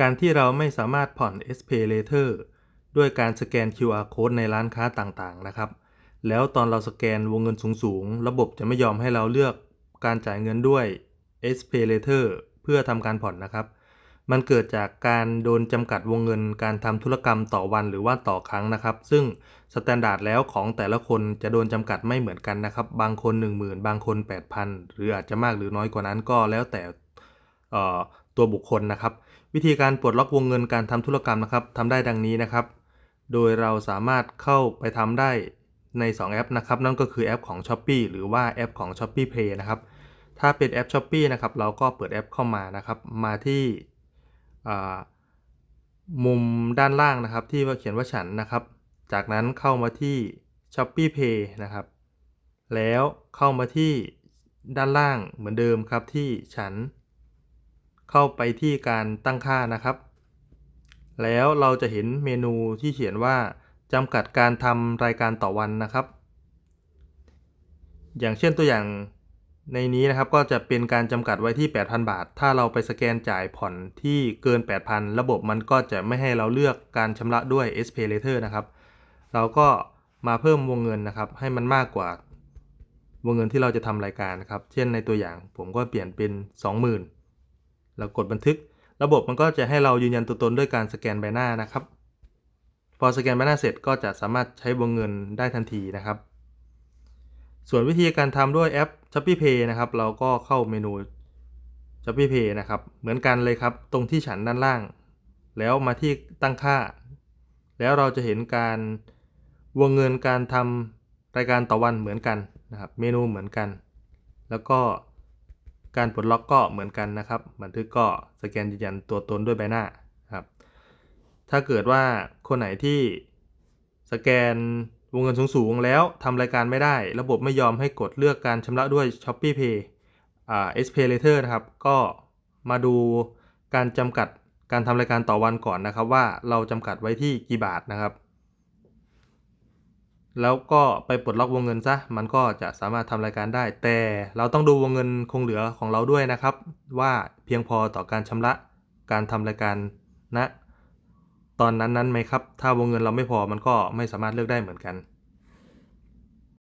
การที่เราไม่สามารถผ่อน S Pay Later ด้วยการสแกน QR Code ในร้านค้าต่างๆนะครับ แล้วตอนเราสแกนวงเงินสูงๆ ระบบจะไม่ยอมให้เราเลือกการจ่ายเงินด้วย S Pay Later เพื่อทำการผ่อนนะครับ มันเกิดจากการโดนจำกัดวงเงินการทำธุรกรรมต่อวันหรือว่าต่อครั้งนะครับ ซึ่งสแตนดาร์ดแล้วของแต่ละคนจะโดนจำกัดไม่เหมือนกันนะครับ บางคน 10,000 บางคน 8,000 หรืออาจจะมากหรือน้อยกว่านั้นก็แล้วแต่ ตัวบุคคลนะครับ วิธีการปลดล็อกวงเงินการทำธุรกรรมนะครับทำได้ดังนี้นะครับ โดยเราสามารถเข้าไปทำได้ใน 2 แอปนะครับ นั่นก็คือแอปของ s h อ p e e หรือว่าแอปของ s h อ p e e Pay นะครับ ถ้าเป็นแอป s h อ p e e นะครับ เราก็เปิดแอปเข้ามานะครับ มาที่มุมด้านล่างนะครับ ที่ว่าเขียนว่าฉันนะครับ จากนั้นเข้ามาที่ s h อ p e e Pay นะครับ แล้วเข้ามาที่ด้านล่างเหมือนเดิมครับที่ฉัน เข้าไปที่การตั้งค่านะครับ แล้วเราจะเห็นเมนูที่เขียนว่าจำกัดการทำรายการต่อวันนะครับ อย่างเช่นตัวอย่างในนี้นะครับก็จะเป็นการจำกัดไว้ที่ 8,000 บาท ถ้าเราไปสแกนจ่ายผ่อนที่เกิน 8,000 ระบบมันก็จะไม่ให้เราเลือกการชำระด้วย S Pay Later นะครับ เราก็มาเพิ่มวงเงินนะครับ ให้มันมากกว่าวงเงินที่เราจะทำรายการนะครับ เช่นในตัวอย่างผมก็เปลี่ยนเป็น 20,000 แล้วกดบันทึก ระบบมันก็จะให้เรายืนยันตัวตนด้วยการสแกนใบหน้านะครับ พอสแกนใบหน้าเสร็จก็จะสามารถใช้วงเงินได้ทันทีนะครับ ส่วนวิธีการทำด้วยแอป Shopee Pay นะครับ เราก็เข้าเมนู Shopee Pay นะครับ เหมือนกันเลยครับ ตรงที่ฉันด้านล่าง แล้วมาที่ตั้งค่า แล้วเราจะเห็นการวงเงินการทำรายการต่อวันเหมือนกันนะครับ เมนูเหมือนกัน แล้วก็ การปลดล็อกก็เหมือนกันนะครับ บันทึกก็สแกนยืนยันตัวตนด้วยใบหน้าครับ ถ้าเกิดว่าคนไหนที่สแกนวงเงินสูงๆแล้วทำรายการไม่ได้ ระบบไม่ยอมให้กดเลือกการชำระด้วย Shopee Pay อ่า S Pay Later นะครับ ก็มาดูการจำกัดการทำรายการต่อวันก่อนนะครับ ว่าเราจำกัดไว้ที่กี่บาทนะครับ แล้วก็ไปปลดล็อกวงเงินซะ มันก็จะสามารถทำรายการได้ แต่เราต้องดูวงเงินคงเหลือของเราด้วยนะครับ ว่าเพียงพอต่อการชำระการทำรายการณตอนนั้นนั้นไหมครับ ถ้าวงเงินเราไม่พอมันก็ไม่สามารถเลือกได้เหมือนกัน